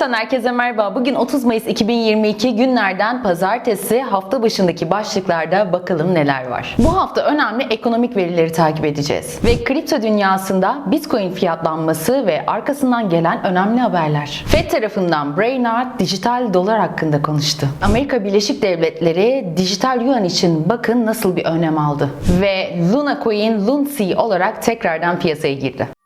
Bakış'tan herkese merhaba. Bugün 30 Mayıs 2022 günlerden pazartesi hafta başındaki başlıklarda bakalım neler var. Bu hafta önemli ekonomik verileri takip edeceğiz. Ve kripto dünyasında Bitcoin fiyatlanması ve arkasından gelen önemli haberler. Fed tarafından Brainard dijital dolar hakkında konuştu. Amerika Birleşik Devletleri dijital yuan için bakın nasıl bir önem aldı. Ve Luna Coin Luncy olarak tekrardan piyasaya girdi.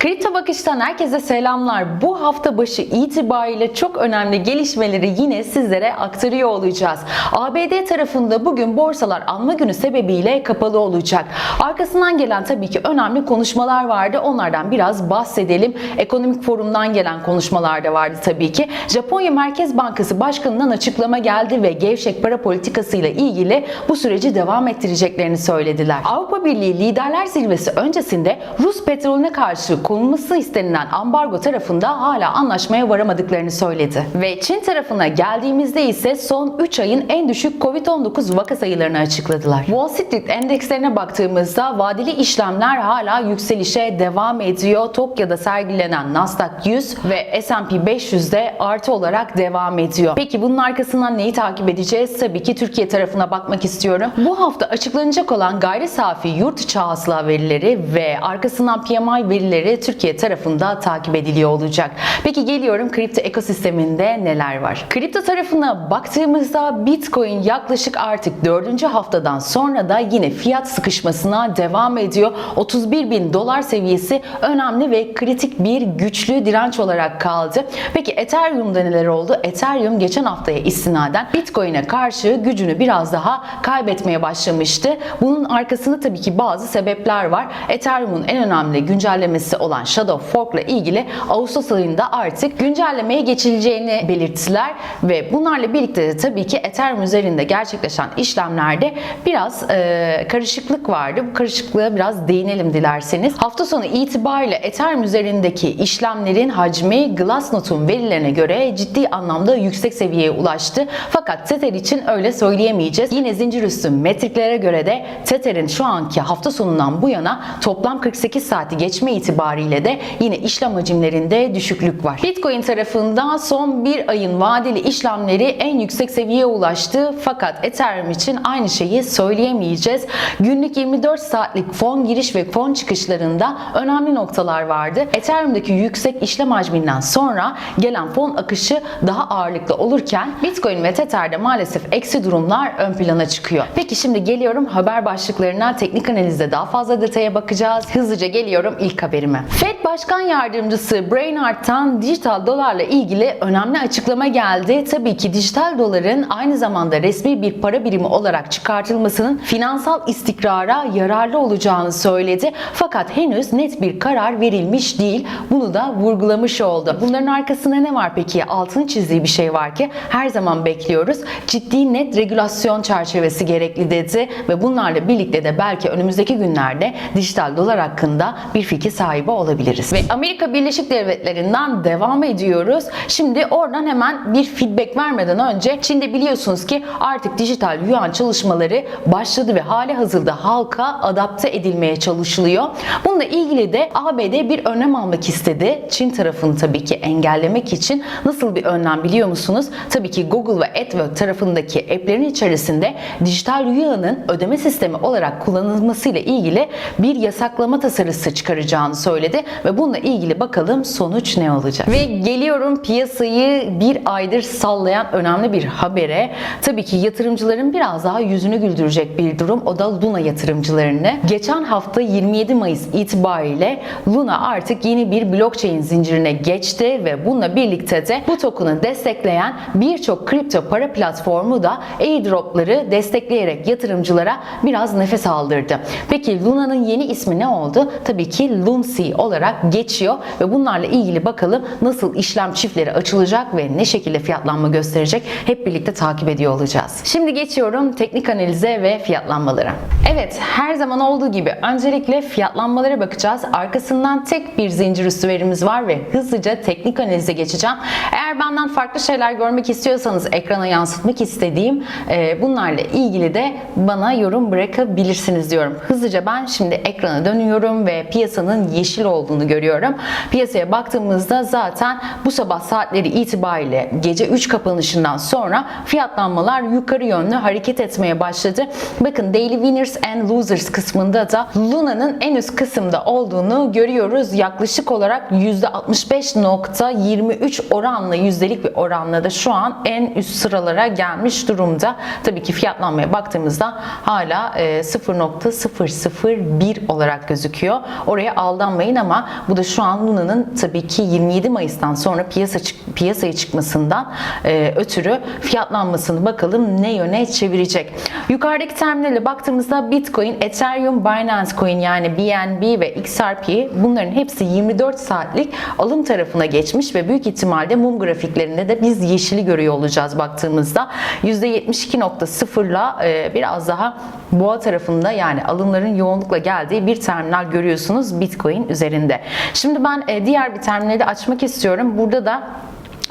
Kripto Bakış'tan herkese selamlar. Bu hafta başı itibariyle çok önemli gelişmeleri yine sizlere aktarıyor olacağız. ABD tarafında bugün borsalar alma günü sebebiyle kapalı olacak. Arkasından gelen tabii ki önemli konuşmalar vardı. Onlardan biraz bahsedelim. Ekonomik forumdan gelen konuşmalar da vardı tabii ki. Japonya Merkez Bankası Başkanı'ndan açıklama geldi ve gevşek para politikasıyla ilgili bu süreci devam ettireceklerini söylediler. Avrupa Birliği Liderler Zirvesi öncesinde Rus petrolüne karşı konulması istenilen ambargo tarafında hala anlaşmaya varamadıklarını söyledi. Ve Çin tarafına geldiğimizde ise son 3 ayın en düşük Covid-19 vaka sayılarını açıkladılar. Wall Street endekslerine baktığımızda vadeli işlemler hala yükselişe devam ediyor. Tokyo'da sergilenen Nasdaq 100 ve S&P 500'de artı olarak devam ediyor. Peki bunun arkasından neyi takip edeceğiz? Tabii ki Türkiye tarafına bakmak istiyorum. Bu hafta açıklanacak olan gayri safi yurt içi hasıla verileri ve arkasından PMI verileri Türkiye tarafında takip ediliyor olacak. Peki geliyorum kripto ekosisteminde neler var? Kripto tarafına baktığımızda Bitcoin yaklaşık artık 4. haftadan sonra da yine fiyat sıkışmasına devam ediyor. 31 bin dolar seviyesi önemli ve kritik bir güçlü direnç olarak kaldı. Peki Ethereum'da neler oldu? Ethereum geçen haftaya istinaden Bitcoin'e karşı gücünü biraz daha kaybetmeye başlamıştı. Bunun arkasında tabii ki bazı sebepler var. Ethereum'un en önemli güncellemesi olan Shadow Fork ile ilgili Ağustos ayında artık güncellemeye geçileceğini belirttiler ve bunlarla birlikte de tabii ki Ethereum üzerinde gerçekleşen işlemlerde biraz e, karışıklık vardı. Bu karışıklığa biraz değinelim dilerseniz. Hafta sonu itibariyle Ethereum üzerindeki işlemlerin hacmi Glassnode'un verilerine göre ciddi anlamda yüksek seviyeye ulaştı. Fakat Tether için öyle söyleyemeyeceğiz. Yine zincir üstü metriklere göre de Tether'in şu anki hafta sonundan bu yana toplam 48 saati geçme itibariyle de yine işlem hacimlerinde düşüklük var. Bitcoin tarafında son bir ayın vadeli işlemleri en yüksek seviyeye ulaştı. Fakat Ethereum için aynı şeyi söyleyemeyeceğiz. Günlük 24 saatlik fon giriş ve fon çıkışlarında önemli noktalar vardı. Ethereum'daki yüksek işlem hacminden sonra gelen fon akışı daha ağırlıklı olurken Bitcoin ve Tether'de maalesef eksi durumlar ön plana çıkıyor. Peki şimdi geliyorum haber başlıklarına. Teknik analizde daha fazla detaya bakacağız. Hızlıca geliyorum ilk haberime. Fed Başkan Yardımcısı Brainard'tan dijital dolarla ilgili önemli açıklama geldi. Tabii ki dijital doların aynı zamanda resmi bir para birimi olarak çıkartılmasının finansal istikrara yararlı olacağını söyledi. Fakat henüz net bir karar verilmiş değil. Bunu da vurgulamış oldu. Bunların arkasında ne var peki? Altını çizdiği bir şey var ki her zaman bekliyoruz. Ciddi net regülasyon çerçevesi gerekli dedi ve bunlarla birlikte de belki önümüzdeki günlerde dijital dolar hakkında bir fikir sahibi olabiliriz. Ve Amerika Birleşik Devletleri'nden devam ediyoruz. Şimdi oradan hemen bir feedback vermeden önce Çin'de biliyorsunuz ki artık dijital yuan çalışmaları başladı ve hali hazırda halka adapte edilmeye çalışılıyor. Bununla ilgili de ABD bir önlem almak istedi. Çin tarafını tabii ki engellemek için nasıl bir önlem biliyor musunuz? Tabii ki Google ve AdWords tarafındaki app'lerin içerisinde dijital yuanın ödeme sistemi olarak kullanılmasıyla ilgili bir yasaklama tasarısı çıkaracağını söyledi ve bununla ilgili bakalım sonuç ne olacak. Ve geliyorum piyasayı bir aydır sallayan önemli bir habere. Tabii ki yatırımcıların biraz daha yüzünü güldürecek bir durum. O da Luna yatırımcılarını. Geçen hafta 27 Mayıs itibariyle Luna artık yeni bir blockchain zincirine geçti ve bununla birlikte de bu token'ı destekleyen birçok kripto para platformu da airdropları destekleyerek yatırımcılara biraz nefes aldırdı. Peki Luna'nın yeni ismi ne oldu? Tabii ki Luncy olarak geçiyor ve bunlarla ilgili bakalım nasıl işlem çiftleri açılacak ve ne şekilde fiyatlanma gösterecek hep birlikte takip ediyor olacağız. Şimdi geçiyorum teknik analize ve fiyatlanmalara. Evet her zaman olduğu gibi öncelikle fiyatlanmalara bakacağız. Arkasından tek bir zincir üstü verimiz var ve hızlıca teknik analize geçeceğim. Eğer benden farklı şeyler görmek istiyorsanız ekrana yansıtmak istediğim e, bunlarla ilgili de bana yorum bırakabilirsiniz diyorum. Hızlıca ben şimdi ekrana dönüyorum ve piyasanın yeşil yeşil olduğunu görüyorum. Piyasaya baktığımızda zaten bu sabah saatleri itibariyle gece 3 kapanışından sonra fiyatlanmalar yukarı yönlü hareket etmeye başladı. Bakın Daily Winners and Losers kısmında da Luna'nın en üst kısımda olduğunu görüyoruz. Yaklaşık olarak %65.23 oranla yüzdelik bir oranla da şu an en üst sıralara gelmiş durumda. Tabii ki fiyatlanmaya baktığımızda hala e, 0.001 olarak gözüküyor. Oraya aldanmayın ama bu da şu an Luna'nın tabii ki 27 Mayıs'tan sonra piyasa çık- piyasaya çıkmasından e, ötürü fiyatlanmasını bakalım ne yöne çevirecek. Yukarıdaki terminale baktığımızda Bitcoin, Ethereum, Binance Coin yani BNB ve XRP bunların hepsi 24 saatlik alım tarafına geçmiş ve büyük ihtimalle mum grafiklerinde de biz yeşili görüyor olacağız baktığımızda. %72.0'la e, biraz daha boğa tarafında yani alımların yoğunlukla geldiği bir terminal görüyorsunuz Bitcoin üzerinde. Şimdi ben e, diğer bir terminali açmak istiyorum. Burada da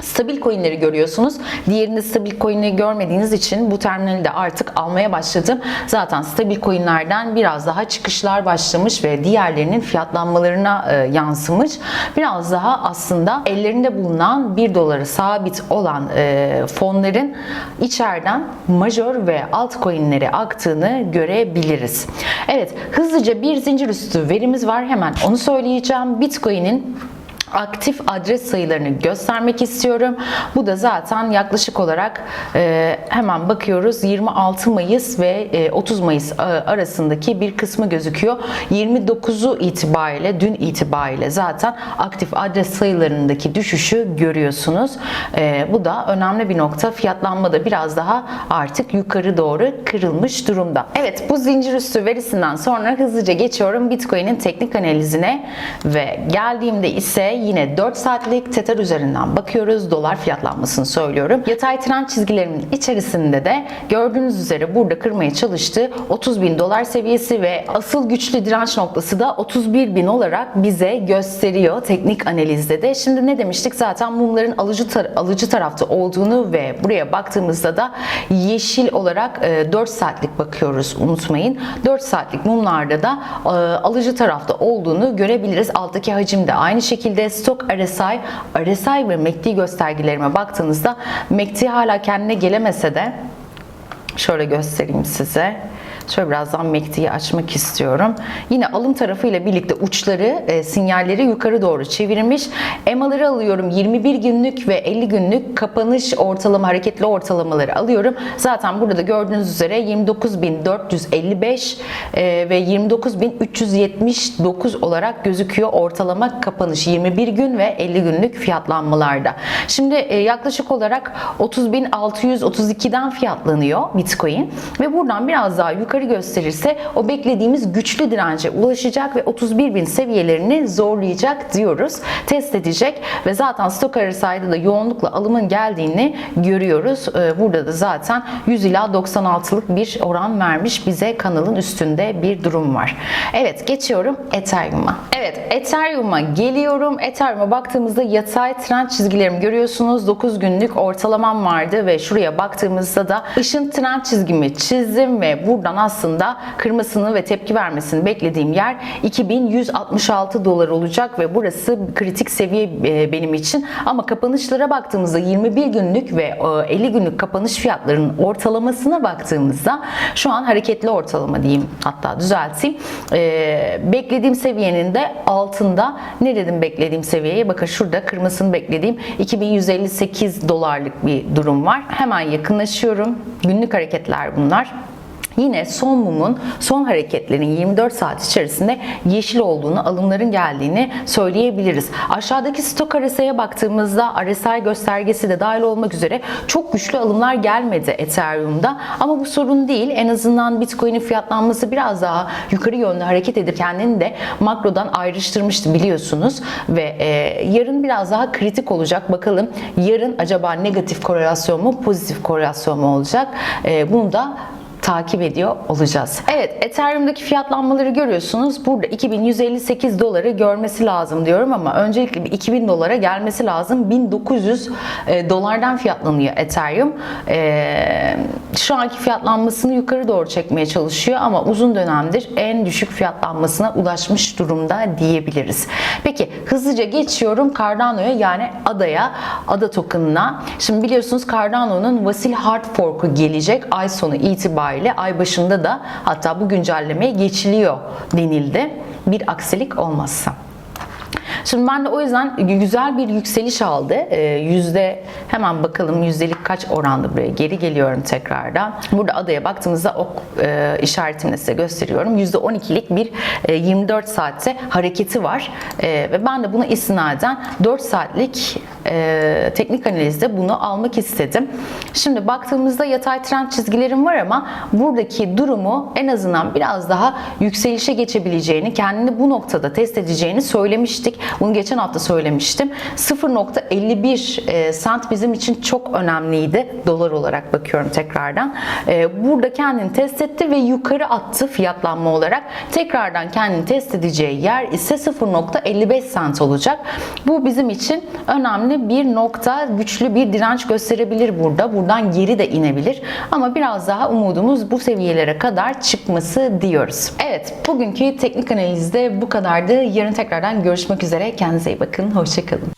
Stabil coinleri görüyorsunuz. Diğerinde stabil coinleri görmediğiniz için bu terminali de artık almaya başladım. Zaten stabil coinlerden biraz daha çıkışlar başlamış ve diğerlerinin fiyatlanmalarına e, yansımış. Biraz daha aslında ellerinde bulunan 1 dolara sabit olan e, fonların içeriden majör ve altcoin'lere aktığını görebiliriz. Evet, hızlıca bir zincir üstü verimiz var. Hemen onu söyleyeceğim. Bitcoin'in aktif adres sayılarını göstermek istiyorum. Bu da zaten yaklaşık olarak e, hemen bakıyoruz 26 Mayıs ve e, 30 Mayıs e, arasındaki bir kısmı gözüküyor. 29'u itibariyle dün itibariyle zaten aktif adres sayılarındaki düşüşü görüyorsunuz. E, bu da önemli bir nokta. Fiyatlanma da biraz daha artık yukarı doğru kırılmış durumda. Evet bu zincir üstü verisinden sonra hızlıca geçiyorum Bitcoin'in teknik analizine ve geldiğimde ise yine 4 saatlik Tether üzerinden bakıyoruz. Dolar fiyatlanmasını söylüyorum. Yatay trend çizgilerimin içerisinde de gördüğünüz üzere burada kırmaya çalıştığı 30 bin dolar seviyesi ve asıl güçlü direnç noktası da 31 bin olarak bize gösteriyor teknik analizde de. Şimdi ne demiştik? Zaten mumların alıcı, tar- alıcı tarafta olduğunu ve buraya baktığımızda da yeşil olarak e, 4 saatlik bakıyoruz unutmayın. 4 saatlik mumlarda da e, alıcı tarafta olduğunu görebiliriz. Alttaki hacim de aynı şekilde stok RSI, RSI ve MACD göstergelerime baktığınızda MACD hala kendine gelemese de şöyle göstereyim size. Şöyle birazdan MACD'yi açmak istiyorum. Yine alım tarafı ile birlikte uçları, e, sinyalleri yukarı doğru çevirmiş. EMA'ları alıyorum. 21 günlük ve 50 günlük kapanış ortalama, hareketli ortalamaları alıyorum. Zaten burada da gördüğünüz üzere 29.455 e, ve 29.379 olarak gözüküyor ortalama kapanış 21 gün ve 50 günlük fiyatlanmalarda. Şimdi e, yaklaşık olarak 30.632'den fiyatlanıyor Bitcoin ve buradan biraz daha yukarı gösterirse o beklediğimiz güçlü dirence ulaşacak ve 31.000 seviyelerini zorlayacak diyoruz. Test edecek ve zaten stok RSI'da da yoğunlukla alımın geldiğini görüyoruz. Ee, Burada da zaten 100 ila 96'lık bir oran vermiş bize kanalın üstünde bir durum var. Evet geçiyorum Ethereum'a. Evet Ethereum'a geliyorum. Ethereum'a baktığımızda yatay trend çizgilerimi görüyorsunuz. 9 günlük ortalamam vardı ve şuraya baktığımızda da ışın trend çizgimi çizdim ve buradan aslında kırmasını ve tepki vermesini beklediğim yer 2166 dolar olacak ve burası kritik seviye e, benim için. Ama kapanışlara baktığımızda 21 günlük ve e, 50 günlük kapanış fiyatlarının ortalamasına baktığımızda şu an hareketli ortalama diyeyim hatta düzelteyim. E, beklediğim seviyenin de altında ne dedim beklediğim seviyeye? Bakın şurada kırmasını beklediğim 2158 dolarlık bir durum var. Hemen yakınlaşıyorum. Günlük hareketler bunlar. Yine son mumun, son hareketlerin 24 saat içerisinde yeşil olduğunu, alımların geldiğini söyleyebiliriz. Aşağıdaki stok RSI'ye baktığımızda RSI göstergesi de dahil olmak üzere çok güçlü alımlar gelmedi Ethereum'da. Ama bu sorun değil. En azından Bitcoin'in fiyatlanması biraz daha yukarı yönlü hareket edip kendini de makrodan ayrıştırmıştı biliyorsunuz. Ve e, yarın biraz daha kritik olacak. Bakalım yarın acaba negatif korelasyon mu, pozitif korelasyon mu olacak? E, bunu da takip ediyor olacağız. Evet, Ethereum'daki fiyatlanmaları görüyorsunuz. Burada 2158 doları görmesi lazım diyorum ama öncelikle bir 2000 dolara gelmesi lazım. 1900 e, dolardan fiyatlanıyor Ethereum. E, şu anki fiyatlanmasını yukarı doğru çekmeye çalışıyor ama uzun dönemdir en düşük fiyatlanmasına ulaşmış durumda diyebiliriz. Peki hızlıca geçiyorum Cardano'ya yani ADA'ya, ADA token'ına. Şimdi biliyorsunuz Cardano'nun Vasil Hard Fork'u gelecek ay sonu itibariyle ay başında da hatta bu güncellemeye geçiliyor denildi. Bir aksilik olmazsa. Şimdi ben de o yüzden güzel bir yükseliş aldı. Ee, yüzde hemen bakalım yüzdelik kaç oranda buraya geri geliyorum tekrardan. Burada adaya baktığımızda ok e, işaretini size gösteriyorum. Yüzde 12'lik bir e, 24 saatte hareketi var. E, ve ben de buna istinaden 4 saatlik e, teknik analizde bunu almak istedim. Şimdi baktığımızda yatay trend çizgilerim var ama buradaki durumu en azından biraz daha yükselişe geçebileceğini, kendini bu noktada test edeceğini söylemiştik. Bunu geçen hafta söylemiştim. 0.51 e, sent bizim için çok önemliydi. Dolar olarak bakıyorum tekrardan. E, burada kendini test etti ve yukarı attı fiyatlanma olarak. Tekrardan kendini test edeceği yer ise 0.55 sent olacak. Bu bizim için önemli bir nokta. Güçlü bir direnç gösterebilir burada. Buradan geri de inebilir. Ama biraz daha umudumuz bu seviyelere kadar çıkması diyoruz. Evet, bugünkü teknik analizde bu kadardı. Yarın tekrardan görüşmek üzere. Kendinize iyi bakın. Hoşçakalın.